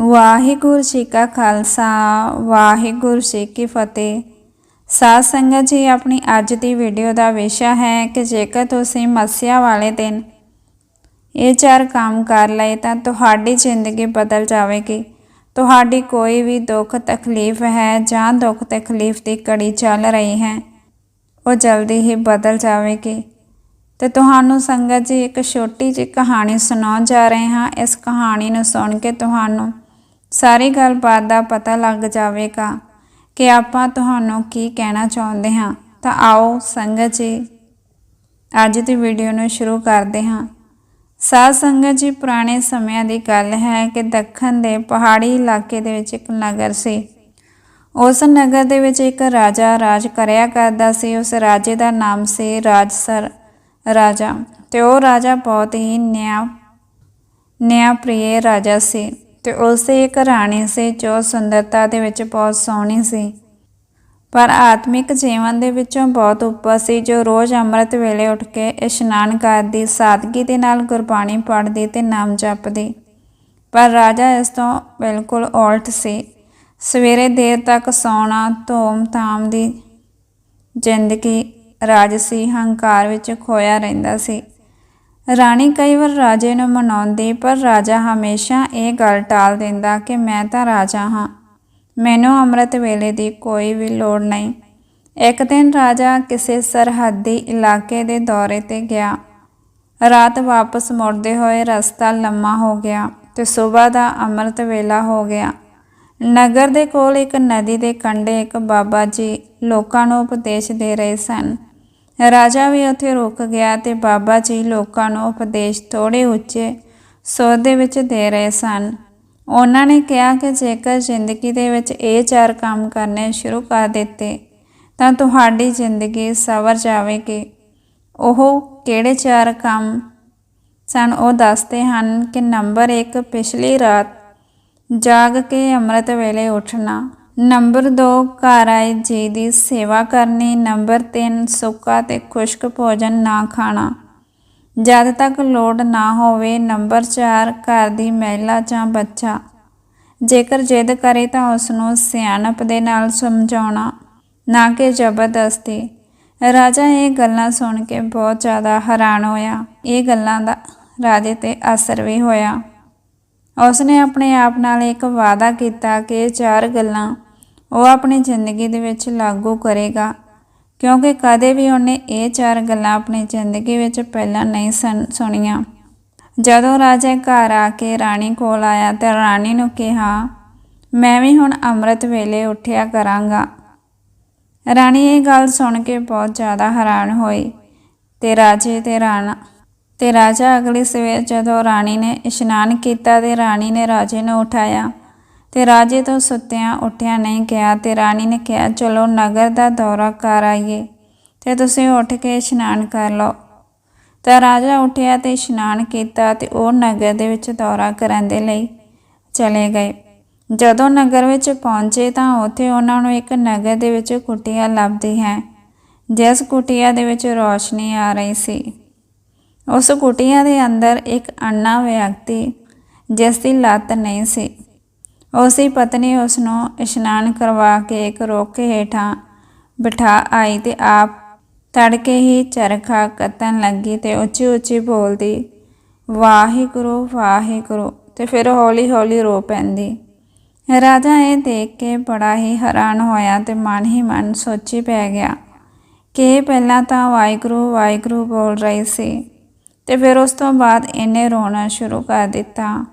ਵਾਹਿਗੁਰੂ ਜੀ ਕਾ ਖਾਲਸਾ, ਵਾਹਿਗੁਰੂ ਜੀ ਕੀ ਫਤਿਹ। ਸਾਧ ਸੰਗਤ ਜੀ, ਆਪਣੀ ਅੱਜ ਦੀ ਵੀਡੀਓ ਦਾ ਵਿਸ਼ਾ ਹੈ ਕਿ ਜੇਕਰ ਤੁਸੀਂ ਮੱਸਿਆ ਵਾਲੇ ਦਿਨ ਇਹ ਚਾਰ ਕੰਮ ਕਰ ਲਏ, ਤਾਂ ਤੁਹਾਡੀ ਜ਼ਿੰਦਗੀ ਬਦਲ ਜਾਵੇਗੀ। ਤੁਹਾਡੀ ਕੋਈ ਵੀ ਦੁੱਖ, ਤਕਲੀਫ ਹੈ ਜਾਂ ਦੁੱਖ, ਤਕਲੀਫ ਦੀ ਕੜੀ ਚੱਲ ਰਹੀ ਹੈ, ਉਹ ਜਲਦੀ ਹੀ ਬਦਲ ਜਾਵੇਗੀ। ਤੇ ਤੁਹਾਨੂੰ ਸੰਗਤ ਜੀ, ਇੱਕ ਛੋਟੀ ਜਿਹੀ ਕਹਾਣੀ ਸੁਣਾਉਣ ਜਾ ਰਹੇ ਹਾਂ। ਇਸ ਕਹਾਣੀ ਨੂੰ ਸੁਣ ਕੇ ਤੁਹਾਨੂੰ ਸਾਰੀ ਗੱਲਬਾਤ ਦਾ ਪਤਾ ਲੱਗ ਜਾਵੇਗਾ ਕਿ ਆਪਾਂ ਤੁਹਾਨੂੰ ਕੀ ਕਹਿਣਾ ਚਾਹੁੰਦੇ ਹਾਂ। ਤਾਂ ਆਓ ਸੰਗਤ ਜੀ, ਅੱਜ ਦੀ ਵੀਡੀਓ ਨੂੰ ਸ਼ੁਰੂ ਕਰਦੇ ਹਾਂ। ਸਾਧ ਸੰਗਤ ਜੀ, ਪੁਰਾਣੇ ਸਮਿਆਂ ਦੀ ਗੱਲ ਹੈ ਕਿ ਦੱਖਣ ਦੇ ਪਹਾੜੀ ਇਲਾਕੇ ਦੇ ਵਿੱਚ ਇੱਕ ਨਗਰ ਸੀ। ਉਸ ਨਗਰ ਦੇ ਵਿੱਚ ਇੱਕ ਰਾਜਾ ਰਾਜ ਕਰਿਆ ਕਰਦਾ ਸੀ। ਉਸ ਰਾਜੇ ਦਾ ਨਾਮ ਸੀ ਰਾਜਸਰ ਰਾਜਾ। ਤੇ ਉਹ ਰਾਜਾ ਬਹੁਤ ਹੀ ਨਿਆਂ ਨਿਆਂ ਪ੍ਰਿਯ ਰਾਜਾ ਸੀ। ਤੇ ਉਸ ਇੱਕ ਰਾਣੀ ਸੀ ਜੋ ਸੁੰਦਰਤਾ ਦੇ ਵਿੱਚ ਬਹੁਤ ਸੋਹਣੀ ਸੀ। ਪਰ ਆਤਮਿਕ ਜੀਵਨ ਦੇ ਵਿੱਚੋਂ ਬਹੁਤ ਉੱਪਰ ਸੀ ਜੋ ਰੋਜ਼ ਅੰਮ੍ਰਿਤ ਵੇਲੇ ਉੱਠ ਕੇ ਇਸ਼ਨਾਨ ਕਰਦੀ, ਸਾਦਗੀ ਦੇ ਨਾਲ ਗੁਰਬਾਣੀ ਪੜ੍ਹਦੀ ਤੇ ਨਾਮ ਜਪਦੀ। ਪਰ ਰਾਜਾ ਇਸ ਤੋਂ ਬਿਲਕੁਲ ਉਲਟ ਸੀ। ਸਵੇਰੇ ਦੇਰ ਤੱਕ ਸੌਣਾ, ਧੂਮ ਧਾਮ ਦੀ ਜ਼ਿੰਦਗੀ ਰਾਜਸੀ ਹੰਕਾਰ ਵਿੱਚ ਖੋਇਆ ਰਹਿੰਦਾ ਸੀ। ਰਾਣੀ ਕਈ ਵਾਰ ਰਾਜੇ ਨੂੰ ਮਨਾਉਂਦੀ, ਪਰ ਰਾਜਾ ਹਮੇਸ਼ਾ ਇਹ ਗੱਲ ਟਾਲ ਦਿੰਦਾ ਕਿ ਮੈਂ ਤਾਂ ਰਾਜਾ ਹਾਂ। ਮੈਨੂੰ ਅੰਮ੍ਰਿਤ ਵੇਲੇ ਦੀ ਕੋਈ ਵੀ ਲੋੜ ਨਹੀਂ। ਇੱਕ ਦਿਨ ਰਾਜਾ ਕਿਸੇ ਸਰਹੱਦੀ ਇਲਾਕੇ ਦੇ ਦੌਰੇ ਤੇ ਗਿਆ। ਰਾਤ ਵਾਪਸ ਮੁੜਦੇ ਹੋਏ ਰਸਤਾ ਲੰਮਾ ਹੋ ਗਿਆ ਤੇ ਸਵੇਰ ਦਾ ਅੰਮ੍ਰਿਤ ਵੇਲਾ ਹੋ ਗਿਆ। ਨਗਰ ਦੇ ਕੋਲ ਇੱਕ ਨਦੀ ਦੇ ਕੰਢੇ ਇੱਕ ਬਾਬਾ ਜੀ ਲੋਕਾਂ ਨੂੰ ਉਪਦੇਸ਼ ਦੇ ਰਹੇ ਸਨ ਰਾਜਾ ਵੀ ਉੱਥੇ ਰੁਕ ਗਿਆ ਤੇ ਬਾਬਾ ਜੀ ਲੋਕਾਂ ਨੂੰ ਉਪਦੇਸ਼ ਥੋੜੇ ਉੱਚੇ ਸੁਰ ਦੇ ਵਿੱਚ ਦੇ ਰਹੇ ਸਨ। ਉਹਨਾਂ ਨੇ ਕਿਹਾ ਕਿ ਜੇਕਰ ਜ਼ਿੰਦਗੀ ਦੇ ਵਿੱਚ ਇਹ ਚਾਰ ਕੰਮ ਕਰਨੇ ਸ਼ੁਰੂ ਕਰ ਦਿੱਤੇ, ਤਾਂ ਤੁਹਾਡੀ ਜ਼ਿੰਦਗੀ ਸਵਰ ਜਾਵੇਗੀ। ਉਹ ਕਿਹੜੇ ਚਾਰ ਕੰਮ ਸਨ ਉਹ ਦੱਸਦੇ ਹਨ ਕਿ ਨੰਬਰ 1 ਪਿਛਲੀ ਰਾਤ ਜਾਗ ਕੇ ਅੰਮ੍ਰਿਤ ਵੇਲੇ ਉੱਠਣਾ ਨੰਬਰ 2 ਘਰ ਆਏ ਜੀ ਦੀ ਸੇਵਾ ਕਰਨੀ। ਨੰਬਰ 3 ਸੁੱਕਾ ਤੇ ਖੁਸ਼ਕ ਭੋਜਨ ਨਾ ਖਾਣਾ। ਜਦ ਤੱਕ ਲੋੜ ਨਾ ਹੋਵੇ, ਨੰਬਰ 4 ਘਰ ਦੀ ਮਹਿਲਾ ਜਾਂ ਬੱਚਾ। ਜੇਕਰ ਜਿੱਦ ਕਰੇ ਤਾਂ ਉਸ ਨੂੰ ਸਿਆਣਪ ਦੇ ਨਾਲ ਸਮਝਾਉਣਾ, ਨਾ ਕਿ ਜ਼ਬਰਦਸਤੀ। ਰਾਜਾ ਇਹ ਗੱਲਾਂ ਸੁਣ ਕੇ ਬਹੁਤ ਜ਼ਿਆਦਾ ਹੈਰਾਨ ਹੋਇਆ। ਇਹ ਗੱਲਾਂ ਦਾ ਰਾਜੇ ਤੇ ਅਸਰ ਵੀ ਹੋਇਆ। ਉਸਨੇ ਆਪਣੇ ਆਪ ਨਾਲ ਇੱਕ ਵਾਅਦਾ ਕੀਤਾ ਕਿ ਚਾਰ ਗੱਲਾਂ ਉਹ ਆਪਣੀ ਜ਼ਿੰਦਗੀ ਦੇ ਵਿੱਚ ਲਾਗੂ ਕਰੇਗਾ, ਕਿਉਂਕਿ ਕਦੇ ਵੀ ਉਹਨੇ ਇਹ ਚਾਰ ਗੱਲਾਂ ਆਪਣੀ ਜ਼ਿੰਦਗੀ ਵਿੱਚ ਪਹਿਲਾਂ ਨਹੀਂ ਸੁਣੀਆਂ। ਜਦੋਂ ਰਾਜਾ ਘਰ ਆ ਕੇ ਰਾਣੀ ਕੋਲ ਆਇਆ ਤੇ ਰਾਣੀ ਨੂੰ ਕਿਹਾ, ਮੈਂ ਵੀ ਹੁਣ ਅੰਮ੍ਰਿਤ ਵੇਲੇ ਉੱਠਿਆ ਕਰਾਂਗਾ। ਰਾਣੀ ਇਹ ਗੱਲ ਸੁਣ ਕੇ ਬਹੁਤ ਜ਼ਿਆਦਾ ਹੈਰਾਨ ਹੋਈ ਤੇ ਰਾਜੇ ਤੇ ਰਾਣਾ, ਤੇ ਰਾਜਾ ਅਗਲੀ ਸਵੇਰ ਜਦੋਂ ਰਾਣੀ ਨੇ ਇਸ਼ਨਾਨ ਕੀਤਾ ਤੇ ਰਾਣੀ ਨੇ ਰਾਜੇ ਨੂੰ ਉਠਾਇਆ ਤੇ ਰਾਜੇ ਤੋਂ ਸੁੱਤਿਆਂ ਉੱਠਿਆ ਨਹੀਂ ਗਿਆ ਤੇ ਰਾਣੀ ਨੇ ਕਿਹਾ, ਚਲੋ ਨਗਰ ਦਾ ਦੌਰਾ ਕਰ ਆਈਏ ਤੇ ਤੁਸੀਂ ਉੱਠ ਕੇ ਇਸ਼ਨਾਨ ਕਰ ਲਓ। ਤਾਂ ਰਾਜਾ ਉੱਠਿਆ ਤੇ ਇਸ਼ਨਾਨ ਕੀਤਾ ਤੇ ਉਹ ਨਗਰ ਦੇ ਵਿੱਚ ਦੌਰਾ ਕਰਨ ਦੇ ਲਈ ਚਲੇ ਗਏ। ਜਦੋਂ ਨਗਰ ਵਿੱਚ ਪਹੁੰਚੇ ਤਾਂ ਉੱਥੇ ਉਹਨਾਂ ਨੂੰ ਇੱਕ ਨਗਰ ਦੇ ਵਿੱਚ ਕੁਟੀਆ ਲੱਭਦੀ ਹੈ, ਜਿਸ ਕੁਟੀਆ ਦੇ ਵਿੱਚ ਰੋਸ਼ਨੀ ਆ ਰਹੀ ਸੀ। ਉਸ ਕੁਟੀਆ ਦੇ ਅੰਦਰ ਇੱਕ ਅੰਨਾ ਵਿਅਕਤੀ, ਜਿਸ ਦੀ ਲੱਤ ਨਹੀਂ ਸੀ। ਉਸੇ ਪਤਨੀ ਉਸ ਨੂੰ ਇਸ਼ਨਾਨ ਕਰਵਾ ਕੇ ਇੱਕ ਰੋਕ ਹੇਠਾਂ ਬਿਠਾ ਆਈ ਤੇ ਆਪ ਤੜਕੇ ਹੀ ਚਰਖਾ ਕੱਤਣ ਲੱਗੀ ਤੇ ਉੱਚੀ ਉੱਚੀ ਬੋਲਦੀ, ਵਾਹਿਗੁਰੂ ਵਾਹਿਗੁਰੂ। ਤੇ ਫਿਰ ਹੌਲੀ ਹੌਲੀ ਰੋ ਪੈਂਦੀ। ਰਾਜਾ ਇਹ ਦੇਖ ਕੇ ਬੜਾ ਹੀ ਹੈਰਾਨ ਹੋਇਆ ਤੇ ਮਨ ਹੀ ਮਨ ਸੋਚੀ ਪੈ ਗਿਆ ਕਿ ਪਹਿਲਾਂ ਤਾਂ ਵਾਹਿਗੁਰੂ ਵਾਹਿਗੁਰੂ ਬੋਲ ਰਹੀ ਸੀ ਤੇ ਫਿਰ ਉਸ ਤੋਂ ਬਾਅਦ ਇਹਨੇ ਰੋਣਾ ਸ਼ੁਰੂ ਕਰ ਦਿੱਤਾ।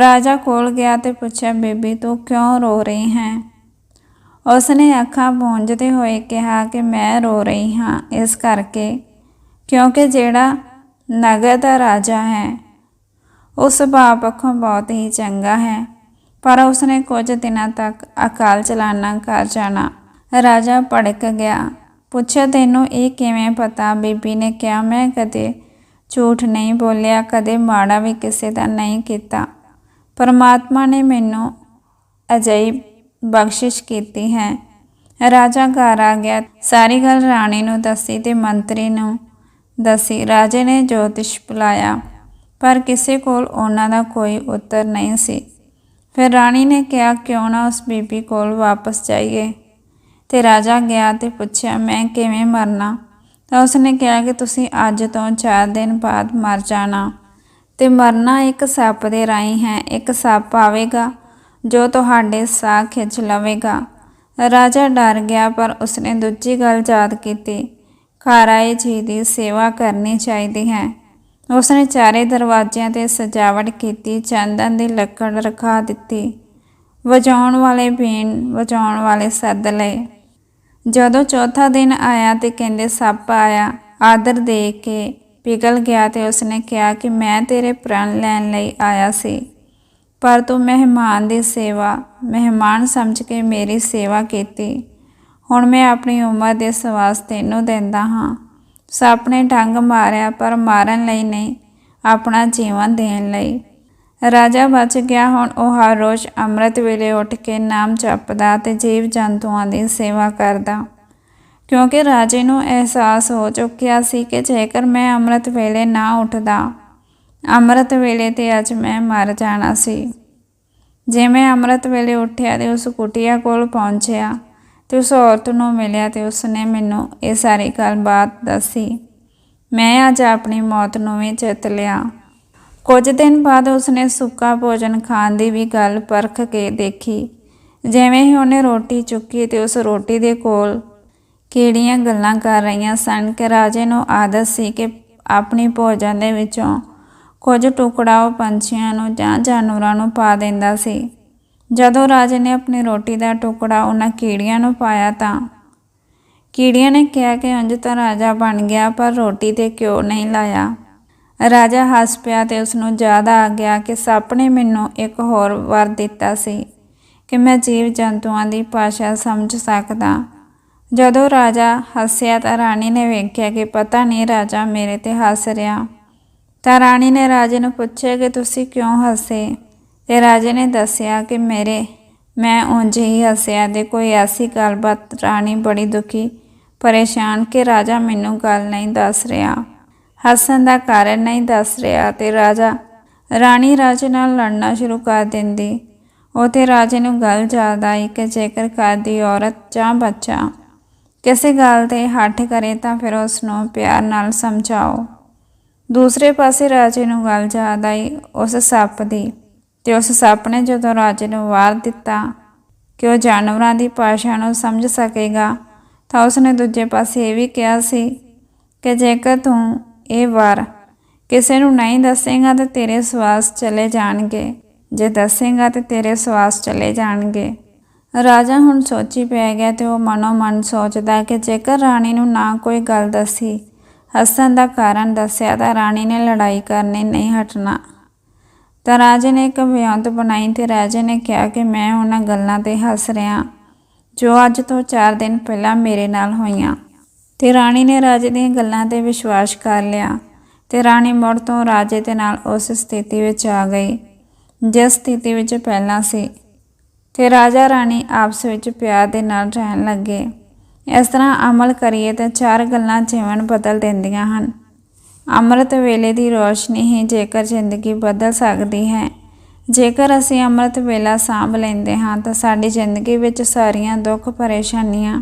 ਰਾਜਾ ਕੋਲ ਗਿਆ ਤੇ ਪੁੱਛਿਆ, ਬੇਬੀ, ਤੂੰ ਕਿਉਂ ਰੋ ਰਹੀ ਹੈ? ਉਸ ਨੇ ਅੱਖਾਂ ਪੂੰਝਦੇ ਹੋਏ ਕਿਹਾ ਕਿ ਮੈਂ ਰੋ ਰਹੀ ਹਾਂ, ਇਸ ਕਰਕੇ, ਕਿਉਂਕਿ ਜਿਹੜਾ ਨਗਰ ਦਾ ਰਾਜਾ ਹੈ, ਉਸ ਸੁਭਾਅ ਪੱਖੋਂ ਬਹੁਤ ਹੀ ਚੰਗਾ ਹੈ। ਪਰ ਉਸਨੇ ਕੁਝ ਦਿਨਾਂ ਤੱਕ ਅਕਾਲ ਚਲਾਣਾ ਕਰ ਜਾਣਾ। ਰਾਜਾ ਭੜਕ ਗਿਆ। ਪੁੱਛਿਆ, ਤੈਨੂੰ ਇਹ ਕਿਵੇਂ ਪਤਾ? ਬੀਬੀ ਨੇ ਕਿਹਾ, ਮੈਂ ਕਦੇ ਝੂਠ ਨਹੀਂ ਬੋਲਿਆ, ਕਦੇ ਮਾੜਾ ਵੀ ਕਿਸੇ ਦਾ ਨਹੀਂ ਕੀਤਾ। ਪਰਮਾਤਮਾ ਨੇ ਮੈਨੂੰ ਅਜਿਹੀ ਬਖਸ਼ਿਸ਼ ਕੀਤੀ ਹੈ। ਰਾਜਾ ਘਰ ਆ ਗਿਆ। ਸਾਰੀ ਗੱਲ ਰਾਣੀ ਨੂੰ ਦੱਸੀ ਤੇ ਮੰਤਰੀ ਨੂੰ ਦੱਸੀ। ਰਾਜੇ ਨੇ ਜੋਤਿਸ਼ ਬੁਲਾਇਆ, ਪਰ ਕਿਸੇ ਕੋਲ ਉਹਨਾਂ ਦਾ ਕੋਈ ਉੱਤਰ ਨਹੀਂ ਸੀ। ਫਿਰ ਰਾਣੀ ਨੇ ਕਿਹਾ, ਕਿਉਂ ਨਾ ਉਸ ਬੀਬੀ ਕੋਲ ਵਾਪਸ ਜਾਈਏ? ਤੇ ਰਾਜਾ ਗਿਆ ਤੇ ਪੁੱਛਿਆ, ਮੈਂ ਕਿਵੇਂ ਮਰਨਾ? ਤਾਂ ਉਸਨੇ ਕਿਹਾ ਕਿ ਤੁਸੀਂ ਅੱਜ ਤੋਂ 4 ਦਿਨ ਬਾਅਦ ਮਰ ਜਾਣਾ। ਤੇ ਮਰਨਾ ਇੱਕ ਸੱਪ ਦੇ ਰਾਹੀਂ ਹੈ, ਇੱਕ ਸੱਪ ਆਵੇਗਾ, ਜੋ ਤੁਹਾਡੇ ਸਾਹ ਖਿੱਚ ਲਵੇਗਾ। ਰਾਜਾ ਡਰ ਗਿਆ, ਪਰ ਉਸਨੇ ਦੂਜੀ ਗੱਲ ਯਾਦ ਕੀਤੀ। ਖਾਰਾਏ ਜੀ ਦੀ ਸੇਵਾ ਕਰਨੀ ਚਾਹੀਦੀ ਹੈ। ਉਸਨੇ ਚਾਰੇ ਦਰਵਾਜ਼ਿਆਂ ਤੇ ਸਜਾਵਟ ਕੀਤੀ, ਚੰਦਨ ਦੀ ਲੱਕੜ ਰਖਾ ਦਿੱਤੀ। ਵਜਾਉਣ ਵਾਲੇ ਬੀਨ, ਵਜਾਉਣ ਵਾਲੇ ਸੱਦ ਲਏ। ਜਦੋਂ ਚੌਥਾ ਦਿਨ ਆਇਆ ਤੇ ਕਹਿੰਦੇ, ਸੱਪ ਆਇਆ। ਆਦਰ ਦੇ ਕੇ ਪਿਘਲ ਗਿਆ ਤੇ ਉਸਨੇ ਕਿਹਾ ਕਿ ਮੈਂ ਤੇਰੇ ਪ੍ਰਣ ਲੈਣ ਲਈ ਆਇਆ ਸੀ। ਪਰ ਤੂੰ ਮਹਿਮਾਨ ਦੀ ਸੇਵਾ, ਮਹਿਮਾਨ ਸਮਝ ਕੇ ਮੇਰੀ ਸੇਵਾ ਕੀਤੀ। ਹੁਣ ਮੈਂ ਆਪਣੀ ਉਮਰ ਦੇ ਸਵਾਸ ਤੈਨੂੰ ਦਿੰਦਾ ਹਾਂ। ਸੱਪ ਨੇ ਡੰਗ ਮਾਰਿਆ ਪਰ ਮਾਰਨ ਲਈ ਨਹੀਂ, ਆਪਣਾ ਜੀਵਨ ਦੇਣ ਲਈ। ਰਾਜਾ ਬਚ ਗਿਆ, ਹੁਣ ਉਹ ਹਰ ਰੋਜ਼ ਅੰਮ੍ਰਿਤ ਵੇਲੇ ਉੱਠ ਕੇ ਨਾਮ ਜਪਦਾ ਤੇ ਜੀਵ ਜੰਤੂਆਂ ਦੀ ਸੇਵਾ ਕਰਦਾ। ਕਿਉਂਕਿ ਰਾਜੇ ਨੂੰ ਅਹਿਸਾਸ ਹੋ ਚੁੱਕਿਆ ਸੀ ਕਿ ਜੇਕਰ ਮੈਂ ਅੰਮ੍ਰਿਤ ਵੇਲੇ ਨਾ ਉੱਠਦਾ, ਅੰਮ੍ਰਿਤ ਵੇਲੇ ਤੇ ਅੱਜ ਮੈਂ ਮਰ ਜਾਣਾ ਸੀ। ਜੇ ਮੈਂ ਅੰਮ੍ਰਿਤ ਵੇਲੇ ਉੱਠਿਆ ਤੇ ਉਸ ਕੁਟਿਆ ਕੋਲ ਪਹੁੰਚਿਆ ਤੇ ਉਸ ਔਰਤ ਨੂੰ ਮਿਲਿਆ ਤੇ ਉਸਨੇ ਮੈਨੂੰ ਇਹ ਸਾਰੀ ਗੱਲਬਾਤ ਦੱਸੀ। ਮੈਂ ਅੱਜ ਆਪਣੀ ਮੌਤ ਨੂੰ ਵੀ ਜਿੱਤ ਲਿਆ। ਕੁਝ ਦਿਨ ਬਾਅਦ ਉਸਨੇ ਸੁੱਕਾ ਭੋਜਨ ਖਾਣ ਦੀ ਵੀ ਗੱਲ ਪਰਖ ਕੇ ਦੇਖੀ। ਜਿਵੇਂ ਹੀ ਉਹਨੇ ਰੋਟੀ ਚੁੱਕੀ ਤੇ ਉਸ ਰੋਟੀ ਦੇ ਕੋਲ ਕਿਹੜੀਆਂ ਗੱਲਾਂ ਕਰ ਰਹੀਆਂ ਸਨ ਕਿ ਰਾਜੇ ਨੂੰ ਆਦਤ ਸੀ ਕਿ ਆਪਣੀ ਭੋਜਨ ਦੇ ਵਿੱਚੋਂ ਕੁਝ ਟੁਕੜਾ ਉਹ ਪੰਛੀਆਂ ਨੂੰ ਜਾਂ ਜਾਨਵਰਾਂ ਨੂੰ ਪਾ ਦਿੰਦਾ ਸੀ। ਜਦੋਂ ਰਾਜੇ ਨੇ ਆਪਣੀ ਰੋਟੀ ਦਾ ਟੁਕੜਾ ਉਹਨਾਂ ਕੀੜੀਆਂ ਨੂੰ ਪਾਇਆ ਤਾਂ ਕੀੜੀਆਂ ਨੇ ਕਿਹਾ ਕਿ ਉਂਝ ਤਾਂ ਰਾਜਾ ਬਣ ਗਿਆ, ਪਰ ਰੋਟੀ ਤੇ ਕਿਉਂ ਨਹੀਂ ਲਾਇਆ। ਰਾਜਾ ਹੱਸ ਪਿਆ ਤੇ ਉਸ ਨੂੰ ਜ਼ਿਆਦਾ ਆ ਗਿਆ ਕਿ ਸੱਪ ਨੇ ਮੈਨੂੰ ਇੱਕ ਹੋਰ ਵਰ ਦਿੱਤਾ ਸੀ ਕਿ ਮੈਂ ਜੀਵ ਜੰਤੂਆਂ ਦੀ ਭਾਸ਼ਾ ਸਮਝ ਸਕਦਾ। ਜਦੋਂ ਰਾਜਾ ਹੱਸਿਆ ਤਾਂ ਰਾਣੀ ਨੇ ਵੇਖਿਆ ਕਿ ਪਤਾ ਨਹੀਂ ਰਾਜਾ ਮੇਰੇ ਤੇ ਹੱਸ ਰਿਹਾ। ਤਾਂ ਰਾਣੀ ਨੇ ਰਾਜੇ ਨੂੰ ਪੁੱਛਿਆ ਕਿ ਤੁਸੀਂ ਕਿਉਂ ਹੱਸੇ? ਤੇ ਰਾਜੇ ਨੇ ਦੱਸਿਆ ਕਿ ਮੇਰੇ, ਮੈਂ ਉਂਝ ਹੀ ਹੱਸਿਆ ਦੇ ਕੋਈ ਐਸੀ ਗੱਲਬਾਤ ਰਾਣੀ ਬੜੀ ਦੁਖੀ, ਪਰੇਸ਼ਾਨ ਕਿ ਰਾਜਾ ਮੈਨੂੰ ਗੱਲ ਨਹੀਂ ਦੱਸ ਰਿਹਾ। ਹੱਸਣ ਦਾ ਕਾਰਨ ਨਹੀਂ ਦੱਸ ਰਿਹਾ ਤੇ ਰਾਜਾ, ਰਾਣੀ ਰਾਜੇ ਨਾਲ ਲੜਨਾ ਸ਼ੁਰੂ ਕਰ ਦਿੰਦੀ। ਉਹ ਰਾਜੇ ਨੂੰ ਗੱਲ ਯਾਦ ਆਈ ਕਿ ਜੇਕਰ ਘਰ ਦੀ ਔਰਤ ਜਾਂ ਬੱਚਾ ਕਿਸੇ ਗੱਲ ਤੇ ਹੱਠ ਕਰੇ ਤਾਂ ਫਿਰ ਉਸ ਨੂੰ ਪਿਆਰ ਨਾਲ ਸਮਝਾਓ। ਦੂਸਰੇ ਪਾਸੇ ਰਾਜੇ ਨੂੰ ਗੱਲ ਯਾਦ ਆਈ ਉਸ ਸੱਪ ਦੀ ਤੇ ਉਸ ਸੱਪ ਨੇ ਜਦੋਂ ਰਾਜੇ ਨੂੰ ਵਾਰ ਦਿੱਤਾ ਕਿ ਉਹ ਜਾਨਵਰਾਂ ਦੀ ਭਾਸ਼ਾ ਨੂੰ ਸਮਝ ਸਕੇਗਾ ਤਾਂ ਉਸਨੇ ਦੂਜੇ ਪਾਸੇ ਇਹ ਵੀ ਕਿਹਾ ਸੀ ਕਿ ਜੇਕਰ ਤੂੰ ਇਹ ਵਾਰ ਕਿਸੇ ਨੂੰ ਨਹੀਂ ਦੱਸੇਗਾ ਤਾਂ ਤੇਰੇ ਸਵਾਸ ਚਲੇ ਜਾਣਗੇ। ਜੇ ਦੱਸੇਗਾ ਤਾਂ ਤੇਰੇ ਸਵਾਸ ਚਲੇ ਜਾਣਗੇ। ਰਾਜਾ ਹੁਣ ਸੋਚੀ ਪੈ ਗਿਆ ਤੇ ਉਹ ਮਨੋ ਮਨ ਸੋਚਦਾ ਕਿ ਜੇਕਰ ਰਾਣੀ ਨੂੰ ਨਾ ਕੋਈ ਗੱਲ ਦੱਸੀ, ਹੱਸਣ ਦਾ ਕਾਰਨ ਦੱਸਿਆ ਤਾਂ ਰਾਣੀ ਨੇ ਲੜਾਈ ਕਰਨੀ ਨਹੀਂ ਹਟਣਾ। ਤਾਂ ਰਾਜੇ ਨੇ ਇੱਕ ਵਿਉਂਤ ਬਣਾਈ ਤੇ ਰਾਜੇ ਨੇ ਕਿਹਾ ਕਿ ਮੈਂ ਉਹਨਾਂ ਗੱਲਾਂ ਤੇ ਹੱਸ ਰਿਹਾ, ਜੋ ਅੱਜ ਤੋਂ 4 ਦਿਨ ਪਹਿਲਾਂ ਮੇਰੇ ਨਾਲ ਹੋਈਆਂ। ਤੇ ਰਾਣੀ ਨੇ ਰਾਜੇ ਦੀਆਂ ਗੱਲਾਂ ਤੇ ਵਿਸ਼ਵਾਸ ਕਰ ਲਿਆ ਤੇ ਰਾਣੀ ਮੁੜ ਤੋਂ ਰਾਜੇ ਦੇ ਨਾਲ ਉਸ ਸਥਿਤੀ ਵਿੱਚ ਆ ਗਈ, ਜਿਸ ਸਥਿਤੀ ਵਿੱਚ ਪਹਿਲਾਂ ਸੀ। ਤੇ ਰਾਜਾ ਰਾਣੀ ਆਪਸ ਵਿੱਚ ਪਿਆਰ ਦੇ ਨਾਲ ਰਹਿਣ ਲੱਗੇ। ਇਸ ਤਰ੍ਹਾਂ ਅਮਲ ਕਰੀਏ ਤਾਂ ਚਾਰ ਗੱਲਾਂ ਜੀਵਨ ਬਦਲ ਦਿੰਦੀਆਂ ਹਨ। ਅੰਮ੍ਰਿਤ ਵੇਲੇ ਦੀ ਰੋਸ਼ਨੀ ਹੀ ਜੇਕਰ ਜ਼ਿੰਦਗੀ ਬਦਲ ਸਕਦੀ ਹੈ। ਜੇਕਰ ਅਸੀਂ ਅੰਮ੍ਰਿਤ ਵੇਲਾ ਸਾਂਭ ਲੈਂਦੇ ਹਾਂ ਤਾਂ ਸਾਡੀ ਜ਼ਿੰਦਗੀ ਵਿੱਚ ਸਾਰੀਆਂ ਦੁੱਖ ਪਰੇਸ਼ਾਨੀਆਂ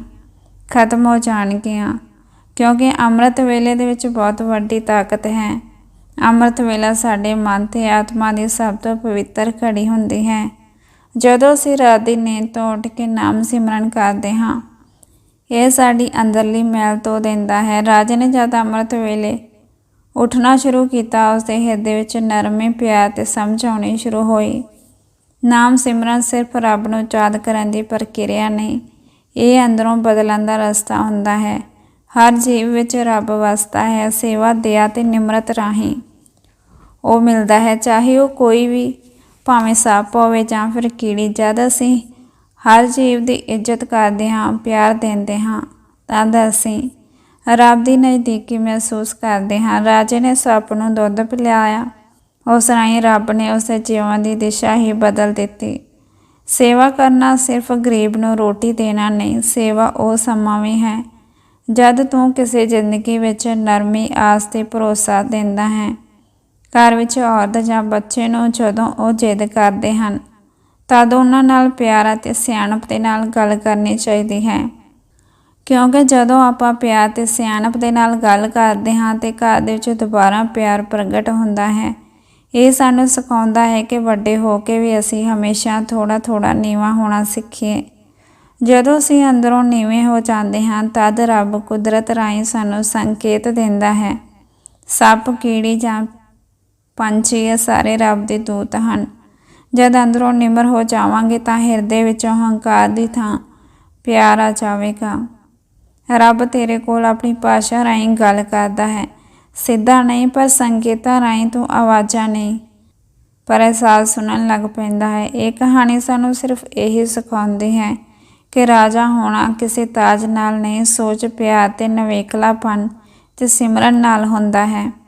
ਖਤਮ ਹੋ ਜਾਣਗੀਆਂ, ਕਿਉਂਕਿ ਅੰਮ੍ਰਿਤ ਵੇਲੇ ਦੇ ਵਿੱਚ ਬਹੁਤ ਵੱਡੀ ਤਾਕਤ ਹੈ। ਅੰਮ੍ਰਿਤ ਵੇਲਾ ਸਾਡੇ ਮਨ ਤੇ ਆਤਮਾ ਦੀ ਸਭ ਤੋਂ ਪਵਿੱਤਰ ਘੜੀ ਹੁੰਦੀ ਹੈ। ਜਦੋਂ ਅਸੀਂ ਰਾਤ ਦੀ ਨੀਂਦ ਤੋਂ ਉੱਠ ਕੇ ਨਾਮ ਸਿਮਰਨ ਕਰਦੇ ਹਾਂ, ਇਹ ਸਾਡੀ ਅੰਦਰਲੀ ਮੈਲ ਤੋਂ ਦਿੰਦਾ ਹੈ। ਰਾਜੇ ਨੇ ਜਦ ਅੰਮ੍ਰਿਤ ਵੇਲੇ ਉੱਠਣਾ ਸ਼ੁਰੂ ਕੀਤਾ ਉਸ ਦੇ ਹਿਰਦੇ ਵਿੱਚ ਨਰਮੇ ਪਿਆਰ ਤੇ ਸਮਝ ਆਉਣੀ ਸ਼ੁਰੂ ਹੋਈ। ਨਾਮ ਸਿਮਰਨ ਸਿਰਫ ਰੱਬ ਨੂੰ ਯਾਦ ਕਰਨ ਦੀ ਪ੍ਰਕਿਰਿਆ ਨਹੀਂ, ਇਹ ਅੰਦਰੋਂ ਬਦਲਣ ਦਾ ਰਸਤਾ ਹੁੰਦਾ ਹੈ। ਹਰ ਜੀਵ ਵਿੱਚ ਰੱਬ ਵਸਦਾ ਹੈ, ਸੇਵਾ, ਦਇਆ ਤੇ ਨਿਮਰਤ ਰਾਹੀਂ ਉਹ ਮਿਲਦਾ ਹੈ। ਚਾਹੇ ਉਹ ਕੋਈ ਵੀ ਭਾਵੇਂ ਸੱਪ ਹੋਵੇ ਜਾਂ ਫਿਰ ਕੀੜੀ, ਜਦ ਅਸੀਂ ਹਰ ਜੀਵ ਦੀ ਇੱਜ਼ਤ ਕਰਦੇ ਹਾਂ, ਪਿਆਰ ਦਿੰਦੇ ਹਾਂ, ਤਦ ਅਸੀਂ ਰੱਬ ਦੀ ਨਜ਼ਦੀਕੀ ਮਹਿਸੂਸ ਕਰਦੇ ਹਾਂ। ਰਾਜੇ ਨੇ ਸੱਪ ਨੂੰ ਦੁੱਧ ਪਿਲਾਇਆ। ਉਸ ਰਾਹੀਂ ਰੱਬ ਨੇ ਉਸ ਦੇ ਜੀਵਨ ਦੀ ਦਿਸ਼ਾ ਹੀ ਬਦਲ ਦਿੱਤੀ। ਸੇਵਾ ਕਰਨਾ ਸਿਰਫ ਗਰੀਬ ਨੂੰ ਰੋਟੀ ਦੇਣਾ ਨਹੀਂ, ਸੇਵਾ ਉਹ ਸਮਾਂ ਵੀ ਹੈ ਜਦ ਤੂੰ ਕਿਸੇ ਜ਼ਿੰਦਗੀ ਵਿੱਚ ਨਰਮੀ, ਆਸ ਤੇ ਭਰੋਸਾ ਦਿੰਦਾ ਹੈ। ਘਰ ਵਿੱਚ ਔਰਤ ਜਾਂ ਬੱਚੇ ਨੂੰ ਜਦੋਂ ਉਹ ਜਿੱਦ ਕਰਦੇ ਹਨ, ਤਦ ਉਹਨਾਂ ਨਾਲ ਪਿਆਰ ਅਤੇ ਸਿਆਣਪ ਦੇ ਨਾਲ ਗੱਲ ਕਰਨੀ ਚਾਹੀਦੀ ਹੈ। ਕਿਉਂਕਿ ਜਦੋਂ ਆਪਾਂ ਪਿਆਰ ਤੇ ਸਿਆਣਪ ਦੇ ਨਾਲ ਗੱਲ ਕਰਦੇ ਹਾਂ ਤੇ ਘਰ ਦੇ ਵਿੱਚ ਦੁਬਾਰਾ ਪਿਆਰ ਪ੍ਰਗਟ ਹੁੰਦਾ ਹੈ, ਇਹ ਸਾਨੂੰ ਸਿਖਾਉਂਦਾ ਹੈ ਕਿ ਵੱਡੇ ਹੋ ਕੇ ਵੀ ਅਸੀਂ ਹਮੇਸ਼ਾ ਥੋੜਾ ਥੋੜਾ ਨੀਵਾਂ ਹੋਣਾ ਸਿੱਖੀਏ। ਜਦੋਂ ਅਸੀਂ ਅੰਦਰੋਂ ਨੀਵੇਂ ਹੋ ਜਾਂਦੇ ਹਾਂ, ਤਦ ਰੱਬ ਕੁਦਰਤ ਰਾਹੀਂ ਸਾਨੂੰ ਸੰਕੇਤ ਦਿੰਦਾ ਹੈ। ਸੱਪ, ਕੀੜੀ ਜਾਂ ਪੰਛੀ ਇਹ ਸਾਰੇ ਰੱਬ ਦੇ ਦੂਤ ਹਨ। ਜਦ ਅੰਦਰੋਂ ਨਿਮਰ ਹੋ ਜਾਵਾਂਗੇ ਤਾਂ ਹਿਰਦੇ ਵਿੱਚੋਂ ਹੰਕਾਰ ਦੀ ਥਾਂ ਪਿਆਰ ਆ ਜਾਵੇਗਾ। ਰੱਬ ਤੇਰੇ ਕੋਲ ਆਪਣੀ ਭਾਸ਼ਾ ਰਾਹੀਂ ਗੱਲ ਕਰਦਾ ਹੈ। ਸਿੱਧਾ ਨਹੀਂ, ਪਰ ਸੰਕੇਤਾਂ ਰਾਹੀਂ ਤੂੰ ਆਵਾਜ਼ਾਂ ਨਹੀਂ। ਪਰ ਅਹਿਸਾਸ ਸੁਣਨ ਲੱਗ ਪੈਂਦਾ ਹੈ। ਇਹ ਕਹਾਣੀ ਸਾਨੂੰ ਸਿਰਫ ਇਹੀ ਸਿਖਾਉਂਦੀ ਹੈ ਕਿ ਰਾਜਾ ਹੋਣਾ ਕਿਸੇ ਤਾਜ ਨਾਲ ਨਹੀਂ, ਸੋਚ, ਪਿਆਰ ਤੇ ਨਵੇਕਲਾਪਨ ਤੇ ਸਿਮਰਨ ਨਾਲ ਹੁੰਦਾ ਹੈ।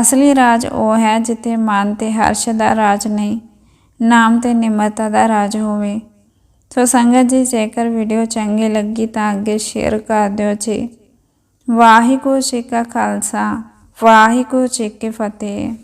ਅਸਲੀ ਰਾਜ ਉਹ ਹੈ ਜਿੱਥੇ ਮਨ ਤੇ ਹਰਸ਼ ਦਾ ਰਾਜ ਨਹੀਂ, ਨਾਮ ਤੇ ਨਿਮਰਤਾ ਦਾ ਰਾਜ ਹੋਵੇ। ਸੋ ਸੰਗਤ ਜੀ, ਜੇਕਰ ਵੀਡੀਓ ਚੰਗੀ ਲੱਗੀ ਤਾਂ ਅੱਗੇ ਸ਼ੇਅਰ ਕਰ ਦਿਓ ਜੀ। ਵਾਹਿਗੁਰੂ ਜੀ ਕਾ ਖਾਲਸਾ, ਵਾਹਿਗੁਰੂ ਜੀ ਕੀ ਫਤਿਹ।